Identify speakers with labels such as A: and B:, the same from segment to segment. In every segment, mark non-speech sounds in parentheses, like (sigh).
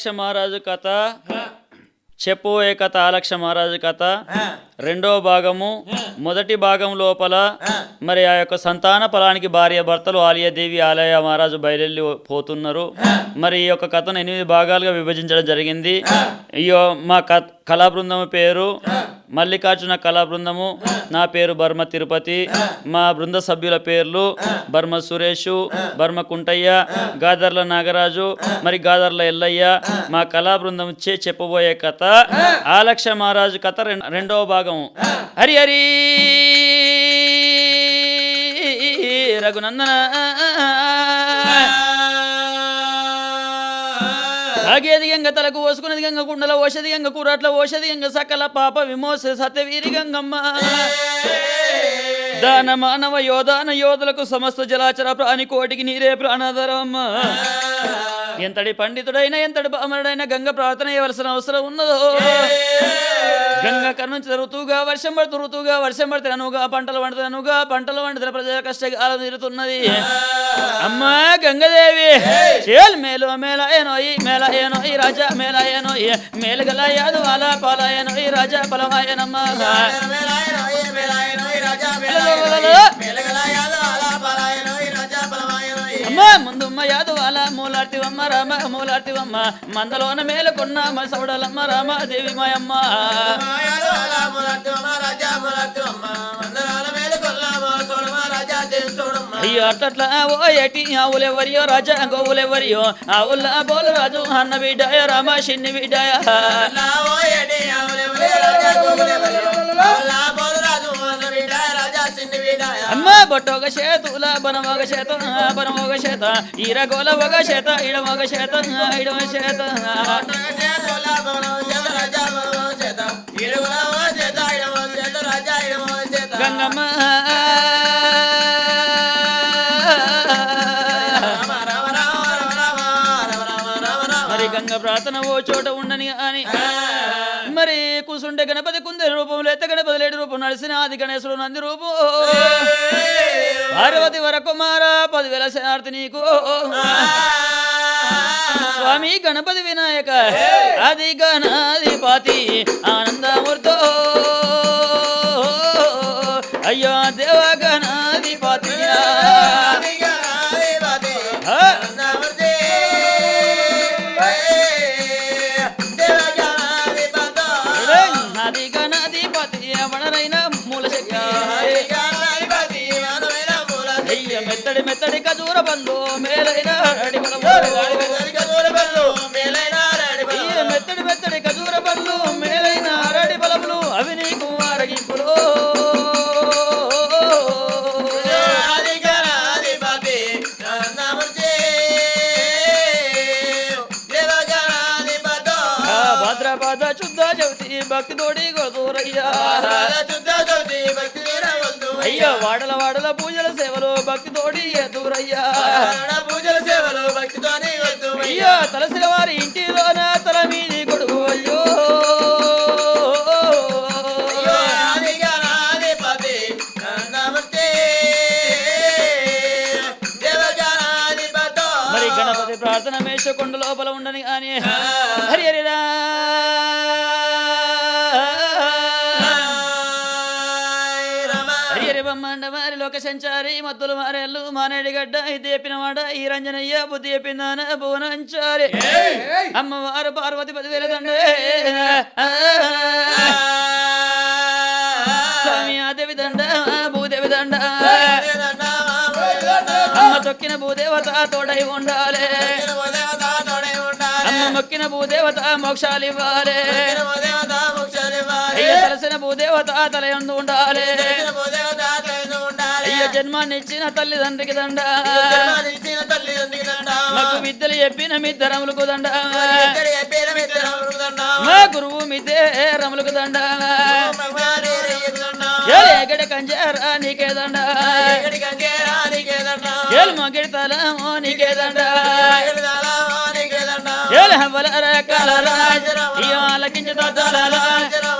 A: ఆలక్ష మహారాజు కథ చెప్పు ఏ కథ ఆలక్ష మహారాజు కథ రెండో భాగము మొదటి భాగం లోపల మరి ఆ యొక్క సంతాన ఫలానికి భార్య భర్తలు ఆలయదేవి ఆలయ మహారాజు బయలుదేరి పోతున్నారు. మరి ఈ యొక్క కథను ఎనిమిది భాగాలుగా విభజించడం జరిగింది. అయ్యో మా క కళా బృందం పేరు మల్లికార్జున కళా బృందము నా పేరు బర్మ తిరుపతి. మా బృంద సభ్యుల పేర్లు బర్మ సురేషు బర్మ కుంటయ్య గాదర్ల నాగరాజు మరి గాదర్ల ఎల్లయ్య. మా కళా బృందం చే చెప్పబోయే కథ ఆలక్ష మహారాజు కథ రెండవ భాగము. హరి హరి! రఘునందన. తాగేది గంగ తలకు పోసుకున్నది గంగ కుండల ఓషధి గంగ కూరట్ల ఓషధి గంగ సకల పాప విమోస సత్యవీరి గంగమ్మ. దాన మానవ యోధాన యోధులకు సమస్త జలాచర ప్రాణి కోటికి నీరే ప్రాణాధారమ్మ ఎంతటి పండితుడైన ఎంతటి బామరుడైన గంగ ప్రార్థన చేయవలసిన అవసరం ఉన్నదో. గంగ కన్నుంచి ఋతువుగా వర్షం పడుతూ ఋతువుగా వర్షం పడితే అనుగా పంటలు పండుతాయి అనుగా పంటలు పండితే ప్రజల కష్టకాలం తీరుతున్నది. అమ్మా గంగదేవి చేల్ మేలు మేల ఏనోయి మేల ఏనోయి రాజా మేల ఏనోయి మేలుగల యాదు అల పాల ఏనోయి రాజా పలమాయనమ్మ అమ్మ ముందుమ్మ యాదవాల మూలార్తివమ్మ రామ మూలార్తివమ్మ మందలోన మేలుకున్న సౌడలమ్మ రామ దేవి మాయమ్మ. అయ్యో అట్లా ఓ ఏటి ఆవులెవరియో రాజా గోవులెవరియో. ఆవుల బోలు రాజు అన్న బిడ్డాయ రామ చిన్ని బిడ్డాయ అమ్మ బొట్టొక చేతుల బనమొక చేత బనమొక చేత ఈరగోల ఒక చేత ఇడమొక చేత ఇడమ చేత. గంగమ్మ. మరి గంగ ప్రార్థన ఓ చోట ఉండని అని. మరి కూసుంటే గణపతి కుందరి రూపం లేత గణపతి లేడి రూపం నడిసిన ఆది గణేశుడు నంది రూపం. (laughs) పార్వతి వరకుమార పదివేల శనార్థి నీకు. స్వామి గణపతి వినాయక (laughs) ఆది గణాధిపతి ఆనందమూర్తో. మెత్తడి మెత్తడి ఖజూర బంధు మేలైన మెత్తడి మెత్తడి ఖజూర బంధు మేలైన అరడి బలములు అవి నీకు అరగింపులు ఆ భద్రపద శుద్ధ చవితి భక్తి తోడి గోదూరయ్యా అయ్యో వాడల వాడల పూజల సేవలు భక్తి తోడి ఎదురయ్యా
B: పూజల సేవలు భక్తితోనే
A: అయ్యో తలసిన వారి ఇంటిలోన తల మీది కొడుకు అయ్యో. మరి గణపతి ప్రార్థన మేష కొండ లోపల ఉండని అని హరి హరి బ్రహ్మాండ మారి లోక సంచారి మద్దులు మారేళ్ళు మానేడి గడ్డ ఇది చెప్పినవాడ ఈ రంజనయ్య బుద్ధి చెప్పిందాన భువనంచారి. అమ్మవారు పార్వతి పదివేల దండే. స్వామి ఆదేవి దండ భూదేవి దండ. అమ్మ తొక్కిన భూదేవత తోడై ఉండాలి. మొక్కిన భూదేవత మోక్షాలు ఇవ్వాలి. అయ్య తెలిసిన భూదేవత తల ఎందు ఉండాలి. అయ్య జన్మాన్నిచ్చిన తల్లిదండ్రికి దండ. మాకు విద్యలు చెప్పిన మీ తరములకు దండ. మా గురువు మిదే రములకు దండ. ఎక్కడ కంజారా
B: నీకేదండ
A: ఎల్ మొగిడి తలము నీకేదండా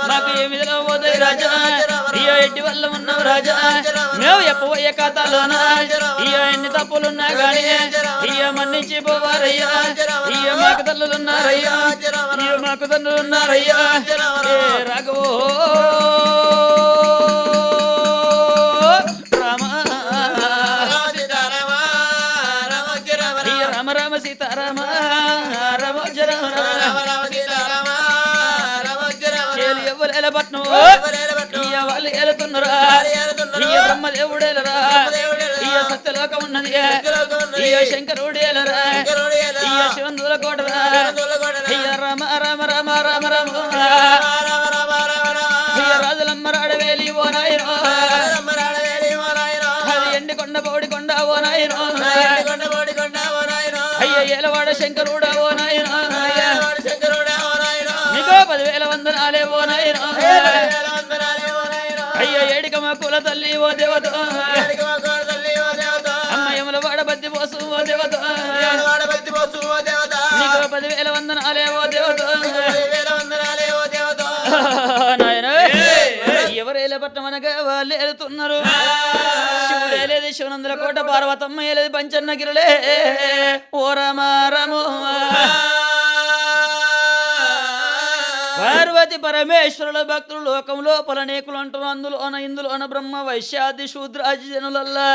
A: మాకు ఏమిదిలో పోతాయి రాజా? ఇయ్య ఎట్టి వల్ల ఉన్నావు రాజా? మేము ఎప్పబోయే కథలోనా? ఇయ్య ఎన్ని తప్పులున్నా గానీ ఇయ్య మన్నించి పోవారయ్యా ఇయ్య మాకు తల్లులున్నారయ్యా. ఇయ్య మాకు తల్లులున్నారయ్యా. ఏ రాఘవో. ఇగో ఇయ ఓ నాయన ఎండి కొండ పౌడి కొండ ఓ నాయన అయ్య ఏలవాడ శంకరుడా ఓ నాయన
B: శంకరుడా ఓ నాయన
A: పదివేల వందనాలే ఓ నాయన కుల తల్లి ఓ దేవత. అమ్మయముల వాడబద్ది పోసు ఓ దేవత. నీకు పదివేల వందనాలే ఓ దేవత. నాయన ఎవరేల పట్టమనగా వాళ్ళు వెళుతున్నారు శివుడేలేదు శివనందుల కోట పార్వతమ్మ ఏలేదు పంచన్న గిరలే. ఓ రమ రమో. పార్వతి పరమేశ్వరుల భక్తులు లోకంలో లోపల నేకులు అంటారు అందులోన ఇందులోన బ్రహ్మ వైశ్యాది శూద్ర జనులల్లా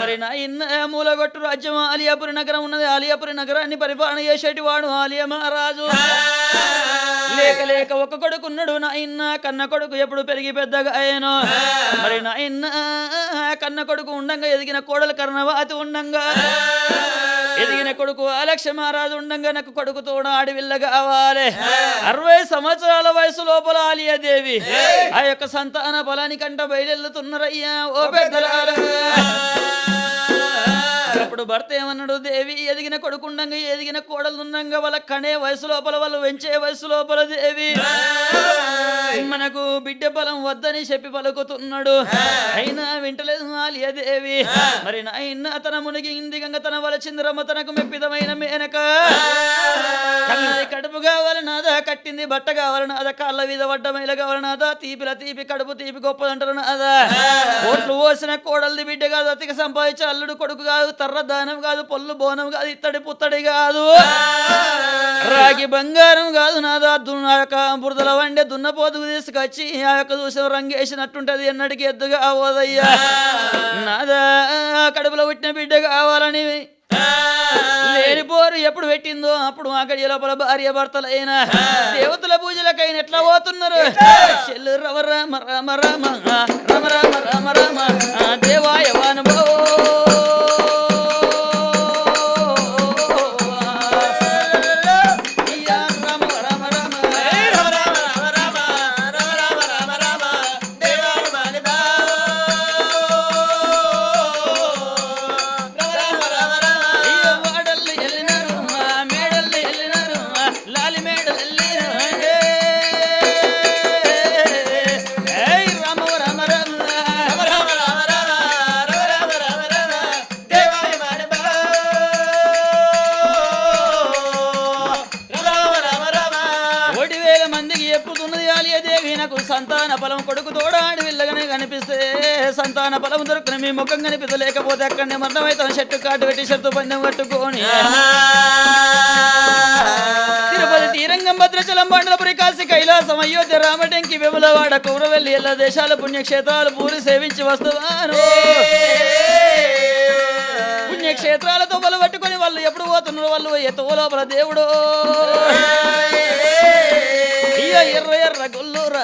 A: మరి నా ఇన్న మూలగొట్టు రాజ్యం ఆలియాపురి నగరం ఉన్నది. ఆలియాపురి నగరాన్ని పరిపాలన చేసేటి వాడు ఆలియ మహారాజు. లేక లేక ఒక కొడుకున్నాడు నా ఇన్న కన్న కొడుకు ఎప్పుడు పెరిగి పెద్దగా అయ్యాను మరి నా ఇన్న కన్న కొడుకు ఉండంగా ఎదిగిన కోడలు కర్ణవాతి ఉండంగా. ఎదిగిన కొడుకు అలక్ష మహారాజు ఉండంగా నాకు కొడుకు తోడ ఆడివిల్ల కావాలి. అరవై సంవత్సరాల వయసు లోపల ఆలియా దేవి. ఆ యొక్క సంతాన బలానికంట బయలుతున్నారయ్యా ఓ పెద్దలారా. అప్పుడు భర్త ఏమన్నాడు? దేవి ఎదిగిన కొడుకుండంగా ఎదిగిన కోడలు ఉండంగా వాళ్ళ కనే వయసు లోపల వాళ్ళు పెంచే వయసు లోపల దేవి. మనకు బిడ్డ బలం వద్దని చెప్పి పలుకుతున్నాడు. అయినా వింటలేదు ఆలియా దేవి. మరి నాయన తన మునిగి ఇందిగంగ తన వలచింది రమ్మ తనకు మెప్పిదమైన మేనక. కడుపు కావాలి నాదా కట్టింది బట్ట కావాలి నాదా కాళ్ళ మీద పడ్డ మైల కావాలి నాదా తీపిల తీపి కడుపు తీపి గొప్పదంటారు నాదా. కోట్లు పోసిన కోడలిది బిడ్డ కాదు అతికి సంపాదించే అల్లుడు కొడుకు కాదు తర్ర దానం కాదు పొల్లు బోనం కాదు ఇత్తడి పుత్తడి కాదు. రాగి బంగారం కాదు నాదా దు- ఆ యొక్క బురదల వండే దున్నపోతుకు తీసుకొచ్చి ఆ యొక్క చూసిన రంగేసినట్టుంటది ఎన్నటికి ఎద్దుగా అవదయ్యా నాదా కడుపులో పుట్టిన బిడ్డ కావాలని లేనిపోరు ఎప్పుడు పెట్టిందో అప్పుడు అక్కడి లోపల భార్య భర్తలైన దేవతల పూజలకైన ఎట్లా పోతున్నారు? చెల్లు రమ రామ రామ రామ రామ రామ రామ దేవాయ వానుభో. ముఖం కనిపించలేకపోతే అక్కడనే మరణమైతాం షర్టు కాటు పెట్టి షర్టు పందెం కట్టుకొని. తిరుపతి తీరంగం భద్రాచలం బండలపురి కాశీ కైలాసం అయోధ్య రామటంకి విమలవాడ కౌరవెల్లి ఎల్ల దేశాల పుణ్యక్షేత్రాలు పూరి సేవించి వస్తున్నారు. పుణ్యక్షేత్రాలతో బలు పట్టుకొని వాళ్ళు ఎప్పుడు పోతున్నారు? వాళ్ళు ఎతో లోపల దేవుడు ఎర్ర ఎర్ర గుల్లూరా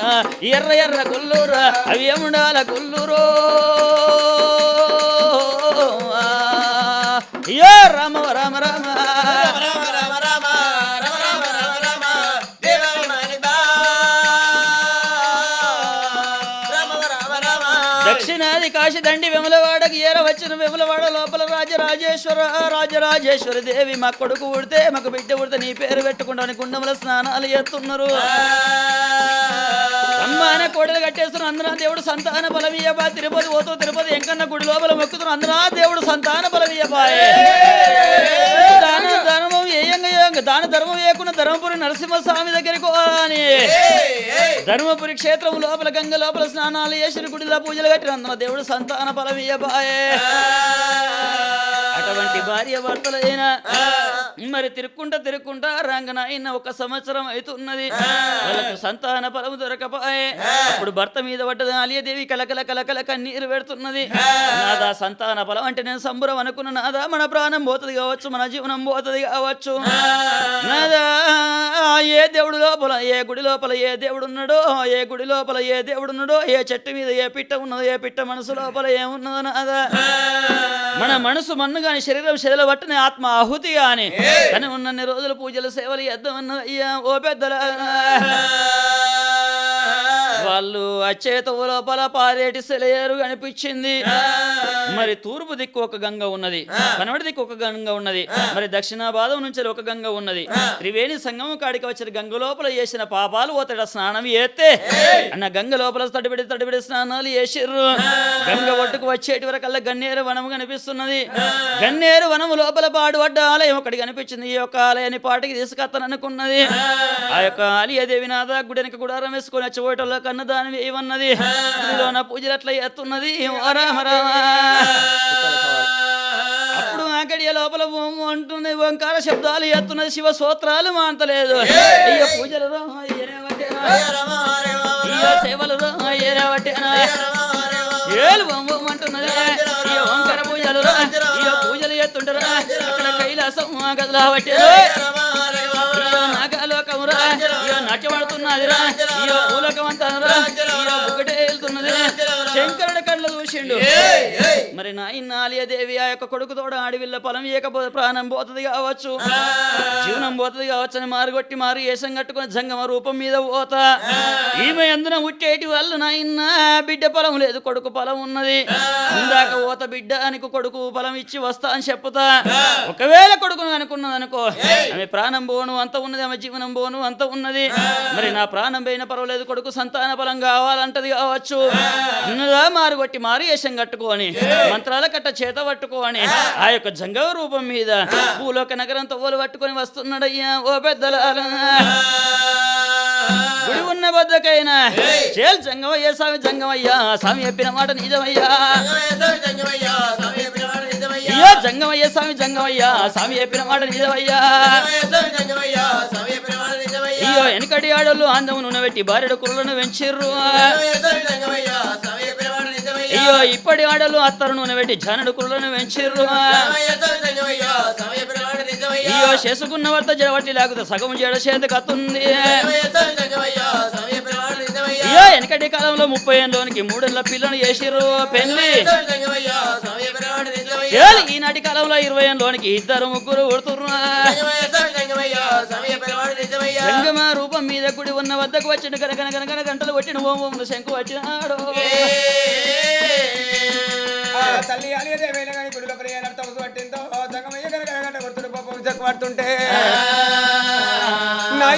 A: ఎర్ర ఎర్ర గుల్లూరా అవి ఏముండాల గుల్లూరో? మరి కాశీ దండి వెములవాడకి ఏర వచ్చిన వెములవాడ లోపల రాజరాజేశ్వర రాజరాజేశ్వరి దేవి మా కొడుకు ఉడితే మాకు బిడ్డ ఉడితే నీ పేరు పెట్టుకుంటాను కుండముల స్నానాలు చేస్తున్నారు. అమ్మాన కోడలు కట్టేస్తున్నారు. అందరూ దేవుడు సంతాన బలమీయబా. తిరుపతి పోతూ తిరుపతి ఎంకన్న గుడి లోపల మొక్కుతున్నారు. అందరూ దేవుడు సంతాన బలమీయబాయే ఏయంగా దాన ధర్మం వేయకుండా ధర్మపురి నరసింహస్వామి దగ్గరికి అని. ధర్మపురి క్షేత్రం లోపల గంగ లోపల స్నానాలు చేసిన గుడిలో పూజలు కట్టిన దేవుడు సంతాన బలమీయబాయే అటువంటి భార్య భర్తలైనా మరి తిరుక్కుంటా తిరుక్కుంటా రంగనాయన ఒక సంవత్సరం అవుతున్నది. వాళ్ళకు సంతాన ఫలము దొరకపాయే అప్పుడు భర్త మీద పడ్డది ఆలియదేవి కలకల కలకల కన్నీరు పెడుతున్నది. నాదా సంతాన ఫలం అంటే నేను సంబురం అనుకున్న నాదా మన ప్రాణం పోతుంది కావచ్చు మన జీవనం పోతుంది కావచ్చు. నాదా ఏ దేవుడు లోపల ఏ గుడి లోపల ఏ దేవుడు ఉన్నాడో ఏ గుడి లోపల ఏ దేవుడు ఉన్నాడో ఏ చెట్టు మీద ఏ పిట్ట ఉన్నదో ఏ పిట్ట మనసు లోపల ఏమున్నదో నాదా. మన మనసు మన్ను గాని శరీరం శరీర పట్టిన ఆత్మ ఆహుతి గాని. కానీ ఉన్నన్ని రోజులు పూజలు సేవలు చేద్దామన్న అయ్యా ఓ పెద్దల వాళ్ళు అచేత లోపల పారేటి సెలయేరు కనిపించింది. మరి తూర్పు దిక్కు ఒక గంగ ఉన్నది. కనబడి దిక్కు ఒక గంగ ఉన్నది. మరి దక్షిణ భాగం నుంచి ఒక గంగ ఉన్నది. త్రివేణి సంగమం కాడికి వచ్చిన గంగ లోపల చేసిన పాపాలు పోతాడ స్నానం చేస్తే అన్న గంగ లోపల తడిబిడి తడిబిడి స్నానాలు చేసిర్రు. గంగ ఒడ్డుకు వచ్చేటి వరకల్లా గన్నేరు వనము కనిపిస్తున్నది. గన్నేరు వనము లోపల పాడుపడ్డ ఆలయం ఒకటి కనిపించింది. ఈ యొక్క ఆలయాన్ని పాటికి తీసుకొస్తాననుకున్నది. ఆ. యొక్క ఆలియదేవి నాథ గుడెనక గుడారం వేసుకొని వచ్చి ఓటల్లో కన్నదానం వేయమన్నది గుడిలోన పూజలు అట్లా ఎత్తున్నది. అప్పుడు ఆకడియ లోపల ఓం అంటుంది ఓంకార శబ్దాలు ఎత్తున్నది శివ సూత్రాలు మాంతలేదు అయ్యో పూజలు సేవలు. ఏలు అంటున్నది ఓంకార పూజలు పూజలు ఎత్తుంటారా అక్కడ కైలాసం గదిలో. అయ్యో నాగలోకమురా నాట్యమాడుతున్నదిరా ఊలకం ఒకటే వెళ్తున్నది శంకరుడు కళ్ళు చూసిండు మరి నాయన ఆలయదేవి ఆ యొక్క కొడుకుతోడ అడవిల్ల పొలం ఏకపోతే ప్రాణం పోతుంది కావచ్చు జీవనం పోతుంది కావచ్చు అని మారుగొట్టి మారు ఏసం కట్టుకుని జంగమ రూపం మీద పోత ఈమె ఎందున ఉట్టేటి వాళ్ళు నాయన బిడ్డ పొలం లేదు కొడుకు పొలం ఉన్నది ఇందాక పోత బిడ్డ అని కొడుకు పొలం ఇచ్చి వస్తా అని చెప్పుతా ఒకవేళ కొడుకును అనుకున్నది అనుకో ఆమె ప్రాణం పోను అంత ఉన్నది ఆమె జీవనం పోను అంత ఉన్నది. మరి నా ప్రాణం పోయిన పర్వాలేదు కొడుకు సంతాన బలం కావాలంటది కావచ్చు. ఉన్నదా మారుగొట్టి మారు వేషం కట్టుకొని మంత్రాల కట్ట చేత పట్టుకొని ఆ. యొక్క జంగవ రూపం మీద భూలోక నగరం తవ్వలు పట్టుకొని వస్తున్నాడయ్యా ఓ పెద్దల గుడి ఉన్న బద్దకైనా చేల్ జంగమయ్య స్వామి జంగమయ్యా స్వామి చెప్పిన మాట నిజమయ్యా. అయ్యో జంగమయ్య స్వామి జంగమయ్యా స్వామి చెప్పిన మాట నిజమయ్యా. అయ్యో. వెనకటి ఆడోళ్ళు అందము నూనె పెట్టి భార్యడు కుర్రలను పెంచిర్రు అయ్యో ఇప్పటి ఆడోళ్ళు అత్తరు నూనె పెట్టి జానడు కుర్రలను పెంచిర్రు అయ్యో చేసుకున్న వార్త జడబట్టి లేకపోతే సగం జడ చేతి కత్తుంది అయ్యో వెనకటి కాలంలో ముప్పై ఏళ్ళలోనికి మూడేళ్ళ పిల్లను చేసిర్రు పెళ్ళి ఈనాటి కాలంలో ఇరవై ఏళ్ళలోనికి ఇద్దరు ముగ్గురు సంగమ రూపం మీద గుడి ఉన్న వద్దకు వచ్చిన కనకన కనకన గంటలు కొట్టిన ఓం శంకు వచ్చినాడు.
C: తల్లి కానీ గుడిలో ప్రియ నర్తము పట్టిందో జగమయ్య కనుక గంట కొడుతుడు పాపం చెక్కుపడుతుంటే నా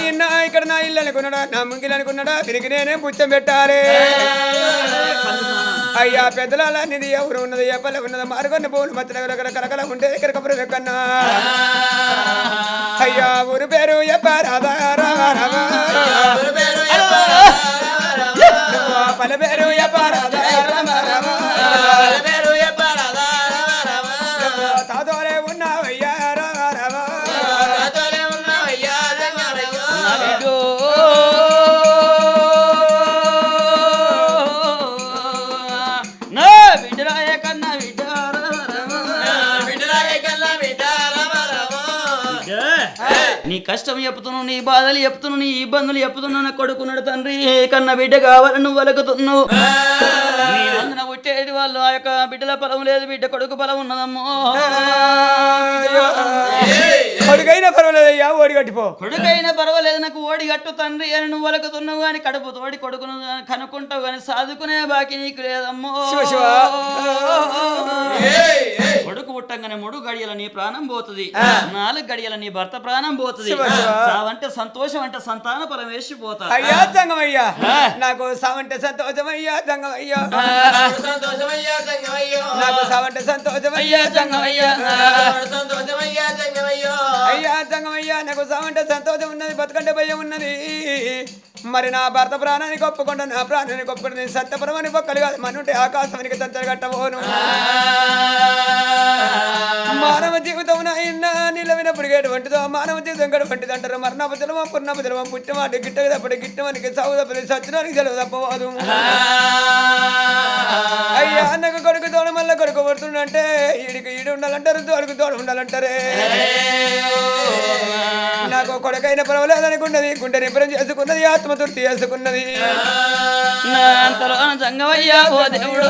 C: ఇన్న ఇక్కడ నా ఇల్లు అనుకున్నాడా నా ముంగిలు అనుకున్నాడా తిరిగి నేనే పుచ్చం పెట్టాలి. అయ్యా పెద్దల నిధి ఎవరు ఉన్నది? ఏ పల్లె ఉన్నది? మారుగొన్న పోలు మధ్య దగ్గర కలకల ఉంటే ఇక్కడ కబురు వెక్కన్నా అయ్యా ఊరు పేరు ఎప్పారాదా పల్లె పేరు ఎప్పారాదా
A: నీ కష్టం చెప్తున్నావు నీ బాధలు చెప్తున్నావు నీ ఇబ్బందులు చెప్తున్నావు నా కొడుకున్నాడు తండ్రి కన్న బిడ్డ కావాలని నువ్వు వలుకుతున్నావు. నీ పుట్టేటి వాళ్ళు ఆ యొక్క బిడ్డల పొలం లేదు బిడ్డ కొడుకు పొలం ఉన్నదమ్మో.
C: కొడుకైనా పర్వాలేదయ్యా ఓ ఓడి కట్టిపో.
A: కొడుకైనా పర్వాలేదు నాకు ఓడి గట్టు తండ్రి అని నువ్వు వలకుతున్నావు కానీ కడుపు తోడి కొడుకును కనుక్కుంటావు కానీ సాదుకునే బాకి నీకు లేదమ్మో.
C: శివ శివ.
A: కొడుకు పుట్టంగానే మూడు గడియల నీ ప్రాణం పోతుంది నాలుగు గడియల నీ భర్త ప్రాణం పోతుంది. సావంటే సంతోషం అంటే సంతాన పరమేశ్వరి పోతా.
C: అయ్యా జంగమయ్యా నాకు సావంటే సంతోషమయ్యా జంగమయ్యా
B: సంతోషమయ్యా సంగమయ్యో
C: నాకు సావంటే సంతోషమయ్యా జంగమయ్యా
B: సంతోషమయ్యా సంగమయ్యో
C: అయ్యా జంగమయ్యా నాకు సావంటే సంతోషం ఉన్నది బతుకంటే భయం ఉన్నది. మరి నా భర్త ప్రాణానికి ఒప్పుకుండా నా ప్రాణానికి ఒప్పుకుంటే నేను సత్యపరమని ఒక్కలు కాదు మనుంటే ఆకాశానికి తంతలు కట్టబోను. మానవ జీవితం అయినా నిలవినప్పుడు ఎటువంటిదో మానవ జీవితం గడపంటిది అంటారు. మరణపతిలమో పున్నపతిలమో పుట్టమాటి గిట్టకి తప్పటి గిట్టమనికి సాగు తప్పది సత్యనానికి సెలవు తప్పవాదు. అయ్యా అన్నకు కొడుకు తోడు మళ్ళీ కొడుకు పడుతుండంటే ఈడికి ఈడు ఉండాలంటారు తోడుకు తోడు ఉండాలంటారే. నాకు కొడుకైన పర్వాలేదు గుండె నిపురం చేసుకున్నది ఆత్మతృప్తి చేసుకున్నది.
A: నా జంగమయ్యా ఓ దేవుడు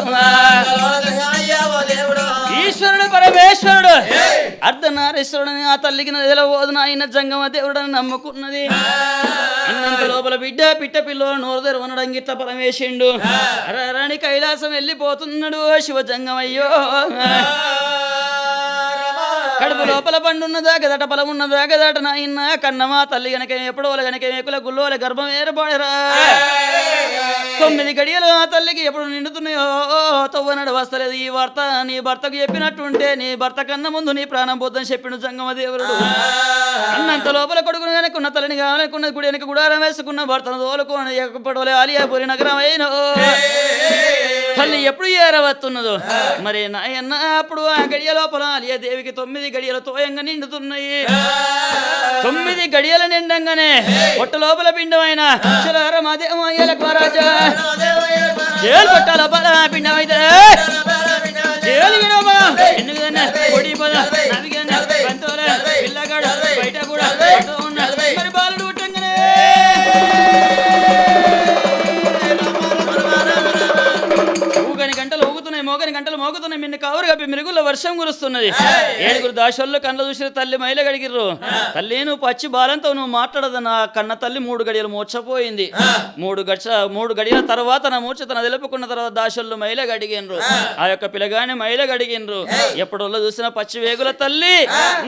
A: ఈశ్వరుడు పరమేశ్వరుడు. అర్ధనారీశ్వరుడని ఆ తల్లికి నదిలో ఓదున ఆయన జంగమ దేవుడని నమ్ముకున్నది. అన్నంత లోపల బిడ్డ పిట్ట పిల్లో నోరు తెరవనడం గిట్ల పరమేశిండు. రాణి కైలాసం వెళ్ళిపోతున్నాడు శివ జంగమయ్యో కడుపు లోపల పండున్నదా గదట పొలం ఉన్నదా గదట నాయన్న కన్నమా తల్లి గనక ఎప్పుడోల గనక మేకుల గుల్లోల గర్భం ఏర్పడరా? తొమ్మిది గడియలు ఆ తల్లికి ఎప్పుడు నిండుతున్నాయో? తవ్వనడు వస్తలేదు ఈ వార్త. నీ భర్తకు చెప్పినట్టుంటే నీ భర్త కన్నా ముందు నీ ప్రాణం పోద్దని చెప్పిండు జంగమ దేవుడు. అన్నంత లోపల కొడుకును వెనక్కున్న తల్లిని కావాలనుకున్న గుడి వెనక గుడారం వేసుకున్న భర్తను తోలుకొని ఎక్కపడవలే ఆలియాపురి నగరం అయినో. తల్లి ఎప్పుడు ఏరవత్తున్నదో? మరి నాయన్న అప్పుడు ఆ గడియ లోపల దేవికి తొమ్మిది గడియలు తోయంగా నిండుతున్నాయి. తొమ్మిది గడియల నిండంగానే పొట్ట లోపల పిండమైన జైలు పట్టాల పద పిండమైతే. జైలు విడవ ఎందుకన్నా పద కావురు కప్పి మిరుగుల్లో వర్షం కురుస్తున్నది. ఏడుగురు దాసోళ్ళు కళ్ళ చూసిన తల్లి మైల గడిగిర్రు తల్లి నువ్వు పచ్చి బాలంతో నువ్వు మాట్లాడదు. నా కన్న తల్లి మూడు గడియలు మూర్చపోయింది. మూడు గడిచ మూడు గడియల తర్వాత నా మూర్చ తన తెలుపుకున్న తర్వాత దాసోళ్ళు మైల గడిగినరు ఆ. యొక్క పిల్లగాని మైల గడిగినరు ఎప్పుడోళ్ళు చూసిన పచ్చి వేగుల తల్లి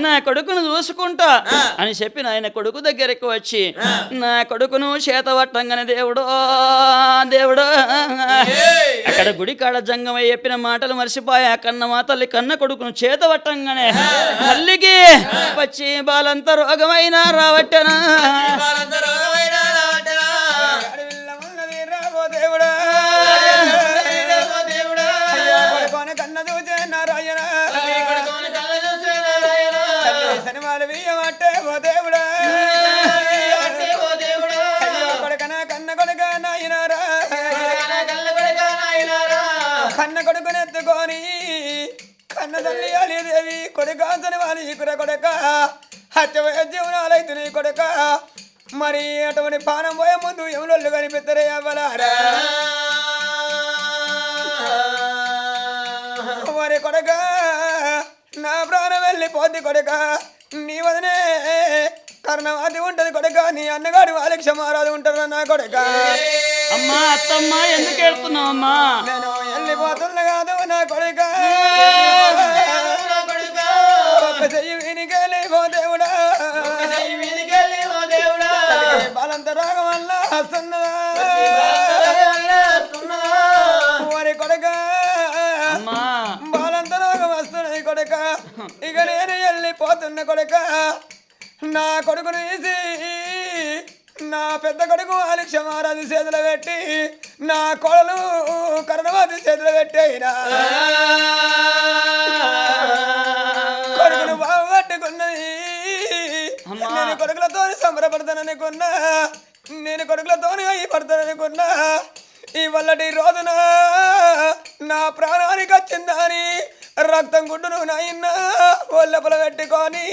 A: నా కొడుకును చూసుకుంటా అని చెప్పి ఆయన కొడుకు దగ్గరికి వచ్చి నా కొడుకును చేతవట్టంగానే దేవుడు దేవుడు. అక్కడ గుడి కాడ జంగమయ్య చెప్పిన మాటలు మర్చిపోయా కన్న మా తల్లి కన్న కొడుకును చేతవట్టంగానే తల్లికి పచ్చి బాలంత రోగమైన రావట్టనా.
C: దేవుడా. కొడుకాసని వారి కుర కొడక హత్య జీవనాలైతు నీ కొడక మరి అటువంటి పానం పోయే ముందు ఎవరు కనిపిస్తారే అవ్వలారా మరి కొడక నా ప్రాణం వెళ్ళిపోద్ది కొడక నీ వదనే కర్ణవాది ఉంటది కొడక నీ అన్నగాడు వాళ్ళకి క్షమారాధి ఉంటారు నా కొడక.
A: అమ్మా అత్తమ్మ ఎందుకు వెళ్తున్నావు అమ్మా?
C: నేను వెళ్ళిపోతున్నా కాదు నా కొడుక. వస్తున్నదా మరి కొడక. బాలంత రోగం వస్తున్నది కొడక. ఇక నేను వెళ్ళిపోతున్న కొడక. నా కొడుకును తీసి నా పెద్ద కొడుకు ఆలి క్షమారాధి చేతులు పెట్టి నా కొడలు కరుణవాది చేతులు పెట్టయినా కొడుకును బాగుపట్టుకున్నది
A: అమ్మా.
C: నేను కొడుకులతో సంబరపడతాననుకున్నా. నేను కొడుకులతో అయి పడతాననుకున్నా ఈ వల్లటి రోజున నా ప్రాణానికి వచ్చిందని రక్తం గుడ్డును నాయన్న ఒళ్ళపల పెట్టుకొని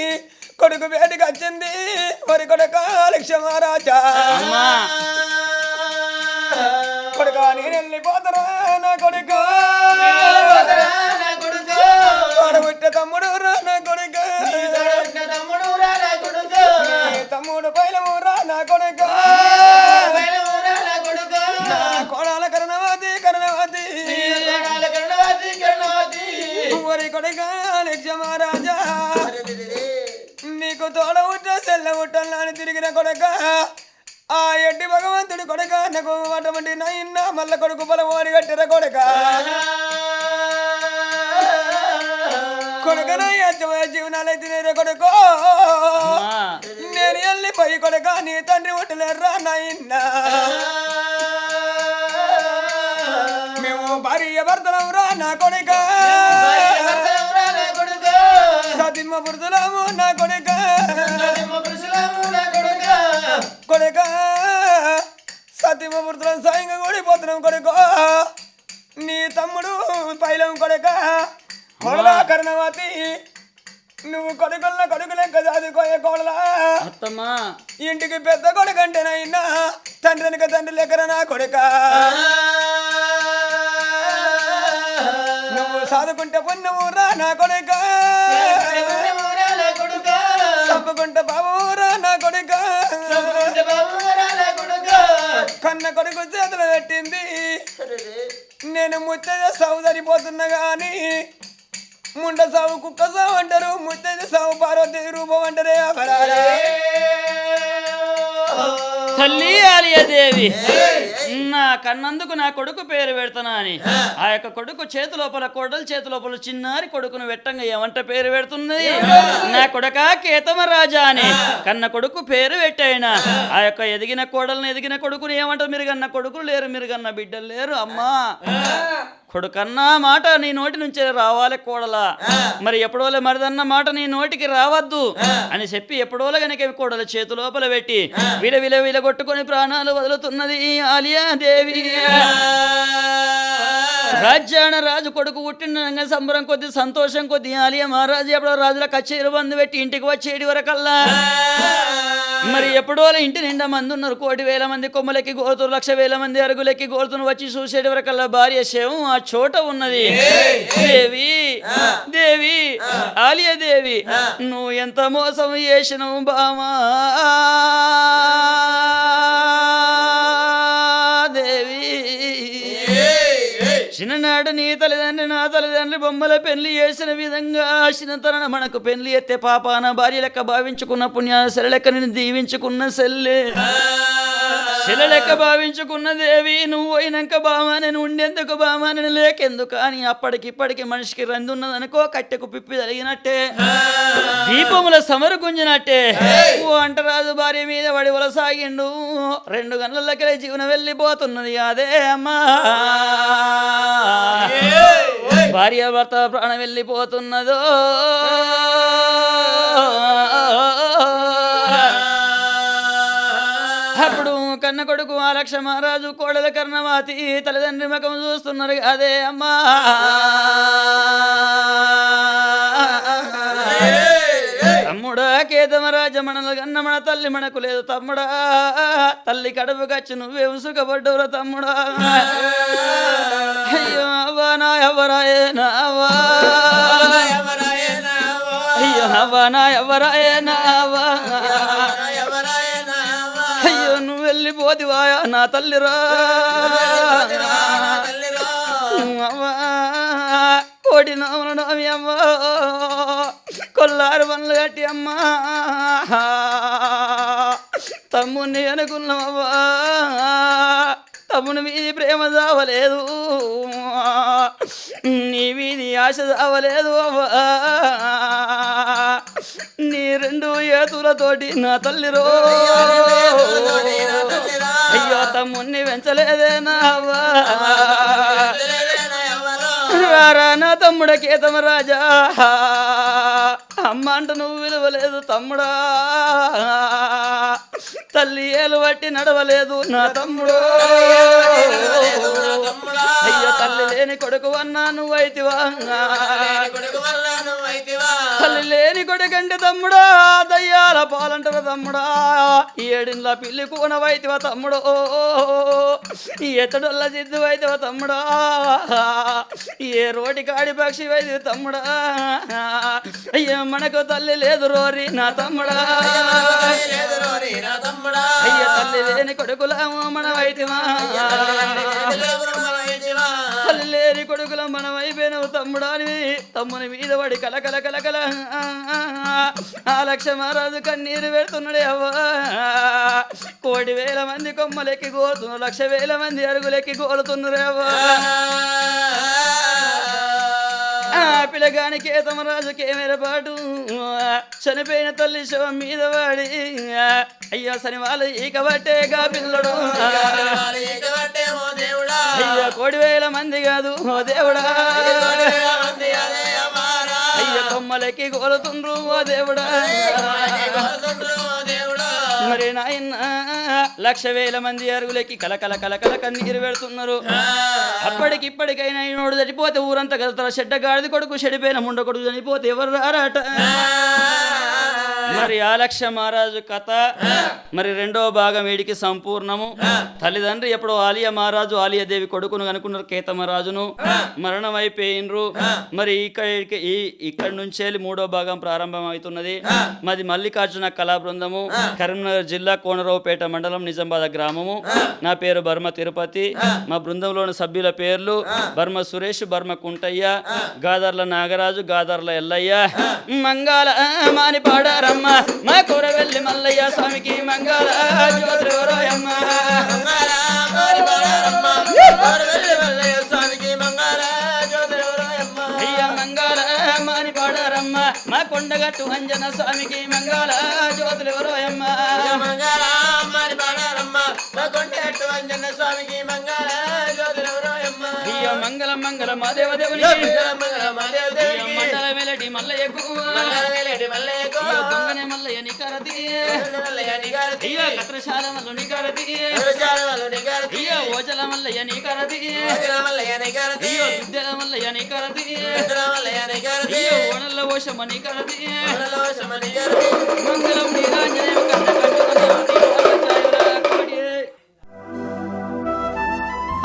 C: కొడుకు వేటికి వచ్చింది. మరి కొడుక లక్ష్మరాజా
A: అమ్మా.
C: కొడుక నేను వెళ్ళిపోతారా నా కొడుక. ఉట్టని తిరిగిన కొడక ఆ ఎడ్డి భగవంతుడి కొడక నాకు అటువంటి నైన్న మల్ల కొడుకు బలం ఓడి కట్టిన కొడక. కొడక జీవనాలైతే నేరే కొడుకో. నేను వెళ్ళిపోయి కొడక నీ తండ్రి ఉట్టలేరా నాయన్న. మేము భార్య భర్తలం రా నా కొడుక. సతిమ్మ పురుతులము నా కొడుక. సతిమ్మ పురుతులం సాయంగా కూడిపోతున్నాం కొడుక. నీ తమ్ముడు పైలం కొడుక. కొడలా కర్ణవతి నువ్వు కొడుకున్న కొడుకు లెక్క చదువుకోయే కోడలా.
A: అత్తమ్మా.
C: ఇంటికి పెద్ద కొడుకు అంటేనైనా తండ్రి వెనక తండ్రి లెక్కన నా కొడుక? నువ్వు చదువుకుంటే పుణ్యము రా నా కొడుక? చంపుకుంటే బాబు రా నా కొడుక? కన్న కొడుకు చేతులు పెట్టింది. నేను ముత్తైద సాగు సరిపోతున్నా గాని ముండ సాగు కుక్క సాగు అంటారు ముత్తైద సాగు పార్వతి రూపం అంటారే అపరారా
A: తల్లి ఆలియాదేవి నా కన్నందుకు నా కొడుకు పేరు పెడతానా అని. ఆ. యొక్క కొడుకు చేతి లోపల కొడలు చేతి లోపల చిన్నారి కొడుకును వెట్టంగా ఏమంట పేరు పెడుతున్నది నా కొడక కేతమ రాజా అని. కన్న కొడుకు పేరు పెట్టాయినా ఆ యొక్క ఎదిగిన కోడలను ఎదిగిన కొడుకుని ఏమంటారు? మీరు కన్న కొడుకులు లేరు మీరు కన్న బిడ్డలు లేరు అమ్మా. కొడుకన్నా మాట నీ నోటి నుంచే రావాలి కోడలా. మరి ఎప్పుడోలే మరిదన్న మాట నీ నోటికి రావద్దు అని చెప్పి ఎప్పుడోలే గనక కోడల చేతు లోపల పెట్టి విల విల విల కొట్టుకొని ప్రాణాలు వదులుతున్నది ఆలియా దేవి. రాజ్యాన రాజు కొడుకు పుట్టిన సంబరం కొద్ది సంతోషం కొద్ది ఆలియా మహారాజు ఎప్పుడో రాజుల కచేరి బంధు పెట్టి ఇంటికి వచ్చేటి వరకల్లా. మరి ఎప్పుడో ఇంటి నిండా మంది ఉన్నారు కోటి వేల మంది కొమ్మలెక్కి గోరుతున్నారు లక్ష వేల మంది అరుగులెక్కి గోరుతున్న వచ్చి చూసేటి వరకల్లా భార్య శవం చోట ఉన్నది. దేవి దేవి ఆలియ దేవి నువ్వు ఎంత మోసం చేసినవు బామా చిన్ననాడు నీ తల్లిదండ్రి నా తల్లిదండ్రి బొమ్మల పెళ్ళి చేసిన విధంగా చిన్నతన మనకు పెళ్ళి ఎత్తే పాపాన భార్య లెక్క భావించుకున్న పుణ్య శర లెక్క నేను దీవించుకున్న సెల్లే. శిల లెక్క భావించుకున్న దేవి నువ్వు పోయినాక బామా నేను ఉండేందుకు బామా నేను లేకెందుకు? అని అప్పటికిప్పటికి మనిషికి రందున్నదనుకో కట్టెకు పిప్పి జరిగినట్టే దీపముల సమరు గుంజినట్టే. ఓ అంటరాజు భార్య మీద వడి సాగిండు రెండు గంటలకి జీవనం వెళ్ళిపోతున్నది. అదే అమ్మా. భార్య భర్త ప్రాణం వెళ్ళిపోతున్నదో. అప్పుడు కన్న కొడుకు ఆలక్ష మహారాజు కోడల కర్ణవాతి తల్లిదండ్రి ముఖం చూస్తున్నారు. అదే అమ్మా. కేతమరాజ మనల కన్న మన తల్లి మనకు లేదు తమ్ముడా. తల్లి కడుపు కచ్చి నువ్వే ఉసుకబడ్డవురా తమ్ముడా. అయ్యో అవ్వా నా ఎవరాయే నా అవ్వా. అయ్యో అవ్వా నా ఎవరాయే నా అవ్వా. అయ్యో నువ్వు వెళ్ళిపోతివా నా తల్లిరా. అవ్వా. కోడి నోములు అమ్మా కొల్లారు పనులు కట్టి అమ్మా. తమ్ముని అనుకున్నావా తమ్ముని మీది ప్రేమ చావలేదు. నీ మీది ఆశ చావలేదు అవ్వా. నీ రెండు ఏతులతోటి నా తల్లిరో అయ్యో తమ్ముణ్ణి పెంచలేదే అవ్వా. రారా నా తమ్ముడ కేతమ రాజా. అమ్మ అంట నువ్వు విలువలేదు తమ్ముడా. తల్లి ఏలు బట్టి నడవలేదు నా తమ్ముడు. అయ్యో తల్లి లేని కొడుకు అన్నా నువ్వైతివా తల్లి లేని కొడుకంటే తమ్ముడా దయ్యాల పాలంటారు తమ్ముడా. ఏడిన్ల పిల్లి కూనవైతివా తమ్ముడు. ఎతడుల్ల జిద్దువైతివా తమ్ముడా. ఏ రోటి కాడి పక్షి వైద్య తమ్ముడా? అయ్యా మనకు తల్లి లేదు రోరి నా తమ్ముడా. అయ్యా తల్లి లేని కొడుకులా మన వైద్యమా? తల్లి కొడుకుల మనం అయిపోయినవు తమ్ముడానివి. తమ్ముని మీద పడి కలకల కలకల ఆ లక్ష మహారాజు కన్నీరు పెడుతున్నాడే అవ్వా. కోటి వేల మంది కొమ్మలెక్కి కోరుతున్నారు లక్ష వేల మంది అరుగులెక్కి కోరుతున్నారు అవ్వా. పిల్లగానికి ఏతమరాజు కేమెరపాటు చనిపోయిన తల్లి శవం మీద వాడి. అయ్యో శనివాళ్ళు వాళ్ళు ఈక పిల్లడు. అయ్యో కోడి వేల మంది కాదు ఓ దేవుడా.
B: అయ్య అదే
A: అయ్యో కోరుతుండ్రు ఓ దేవుడా. లక్ష వేల మంది అరుగులెక్కి కలకల కలకల కన్నీరు పెడుతున్నారు. అప్పటికిప్పటికైనా ఈనోడు చనిపోతే ఊరంతా కలుతారు చెడ్డ గాడిది కొడుకు చెడిపోయిన ముండ కొడుకు చనిపోతే ఎవరు రారాట మరి ఆ. లక్ష మహారాజు కథ మరి రెండో భాగం వీడికి సంపూర్ణము. తల్లిదండ్రి ఎప్పుడో ఆలియా మహారాజు ఆలియా దేవి కొడుకును కనుక్కున్నారు కేతమరాజును. మరణం అయిపోయినరు మరి ఇక్కడ ఈ ఇక్కడ నుంచి మూడో భాగం ప్రారంభం అవుతున్నది మాది మల్లికార్జున కళా బృందము. కరీంనగర్ జిల్లా కోనరావుపేట మండలం నిజామాబాద్ గ్రామము. నా పేరు బర్మ తిరుపతి. మా బృందంలోని సభ్యుల పేర్లు బర్మ సురేష్ బర్మ కుంటయ్య గాదర్ల నాగరాజు గాదర్ల ఎల్లయ్య. మంగాళ మాని పాడారమ్మ మా కూరవెల్లి మల్లయ్య స్వామికి మంగళ
B: కోరి బలారమ్మ స్వామికి మంగళ
A: అయ్య మా కొండగట్టు అంజన స్వామికి మంగాళ జ్యోతిరాయమ్మ
B: మంగళ మరి బలారమ్మ మా కొండగట్టు అంజన స్వామికి మంగళ
A: మంగళ మంగళ
B: మాదేవ
A: మండల మల్లయ్యకు.
B: మంగళ
A: దొంగనే మల్లయ్య నికరతి. కత్రశాల మల్లు నికరతి. ఓజల మల్లయ్య నికరతి. విద్యల మల్లయ్య నికరతి. ఓషమ నికరతి. నీరాంజనేయం